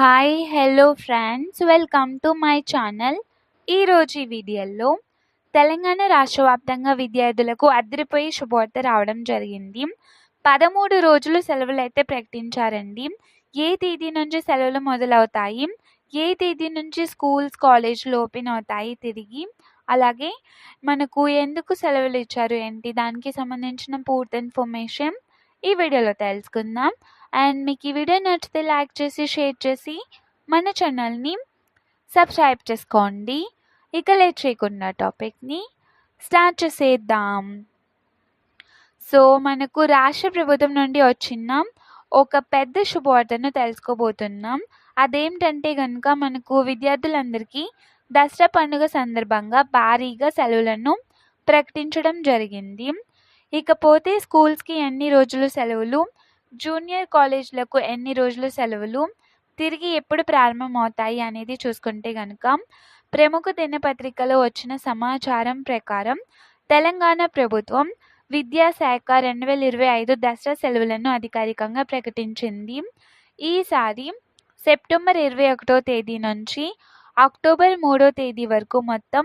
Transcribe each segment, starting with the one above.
Hi hello friends welcome to my channel ఈరోజు ఈ వీడియోలో తెలంగాణ రాష్ట్ర వ్యాప్తంగా విద్యార్థులకు అదిరిపోయి శుభవార్త రావడం జరిగింది. పదమూడు రోజులు సెలవులు అయితే ప్రకటించారండి. ఏ తేదీ నుంచి సెలవులు మొదలవుతాయి? ఏ తేదీ నుంచి స్కూల్స్ కాలేజీలు ఓపెన్ అవుతాయి తిరిగి? అలాగే మనకు ఎందుకు సెలవులు ఇచ్చారు ఏంటి? దానికి సంబంధించిన పూర్తి ఇన్ఫర్మేషన్ ఈ వీడియోలో తెలుసుకుందాం. అండ్ మీకు ఈ వీడియో నచ్చితే లైక్ చేసి షేర్ చేసి మన ఛానల్ని సబ్స్క్రైబ్ చేసుకోండి. ఇక లేట్ చేయకుండా టాపిక్ని స్టార్ట్ చేసేద్దాం. సో మనకు రాష్ట్ర ప్రభుత్వం నుండి వచ్చిన ఒక పెద్ద శుభవార్తను తెలుసుకోబోతున్నాం. అదేంటంటే కనుక మనకు విద్యార్థులందరికీ దసరా పండుగ సందర్భంగా భారీగా సెలవులను ప్రకటించడం జరిగింది. ఇకపోతే స్కూల్స్కి ఎన్ని రోజులు సెలవులు జూనియర్ కాలేజ్లకు ఎన్ని రోజులు సెలవులు? తిరిగి ఎప్పుడు ప్రారంభమవుతాయి అనేది చూసుకుంటే కనుక ప్రముఖ దినపత్రికలో వచ్చిన సమాచారం ప్రకారం తెలంగాణ ప్రభుత్వం విద్యాశాఖ రెండు వేల ఇరవై ఐదు దసరా సెలవులను అధికారికంగా ప్రకటించింది. ఈసారి సెప్టెంబర్ ఇరవై ఒకటో తేదీ నుంచి అక్టోబర్ మూడో తేదీ వరకు మొత్తం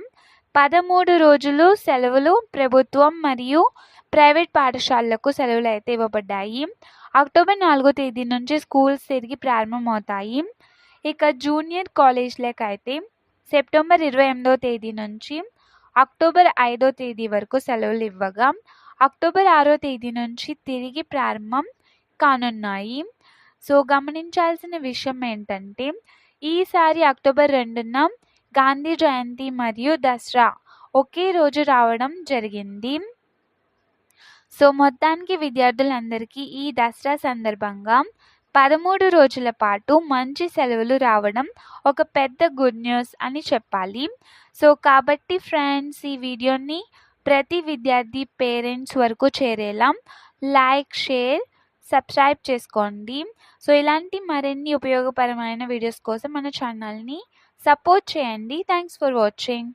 పదమూడు రోజులు సెలవులు ప్రభుత్వం మరియు ప్రైవేట్ పాఠశాలలకు సెలవులు అయితే ఇవ్వబడ్డాయి. అక్టోబర్ నాలుగో తేదీ నుంచి స్కూల్స్ తిరిగి ప్రారంభమవుతాయి. ఇక జూనియర్ కాలేజ్లకు అయితే సెప్టెంబర్ ఇరవై ఎనిమిదో తేదీ నుంచి అక్టోబర్ ఐదో తేదీ వరకు సెలవులు ఇవ్వగా అక్టోబర్ ఆరో తేదీ నుంచి తిరిగి ప్రారంభం కానున్నాయి. సో గమనించాల్సిన విషయం ఏంటంటే ఈసారి అక్టోబర్ రెండున గాంధీ జయంతి మరియు దసరా ఒకే రోజు రావడం జరిగింది. సో మొత్తానికి విద్యార్థులందరికీ ఈ దసరా సందర్భంగా పదమూడు రోజుల పాటు మంచి సెలవులు రావడం ఒక పెద్ద గుడ్ న్యూస్ అని చెప్పాలి. సో కాబట్టి ఫ్రెండ్స్ ఈ వీడియోని ప్రతి విద్యార్థి పేరెంట్స్ వరకు చేరేలా లైక్ షేర్ సబ్స్క్రైబ్ చేసుకోండి. సో ఇలాంటి మరిన్ని ఉపయోగపరమైన వీడియోస్ కోసం మన ఛానల్ని సపోర్ట్ చేయండి. Thanks for watching.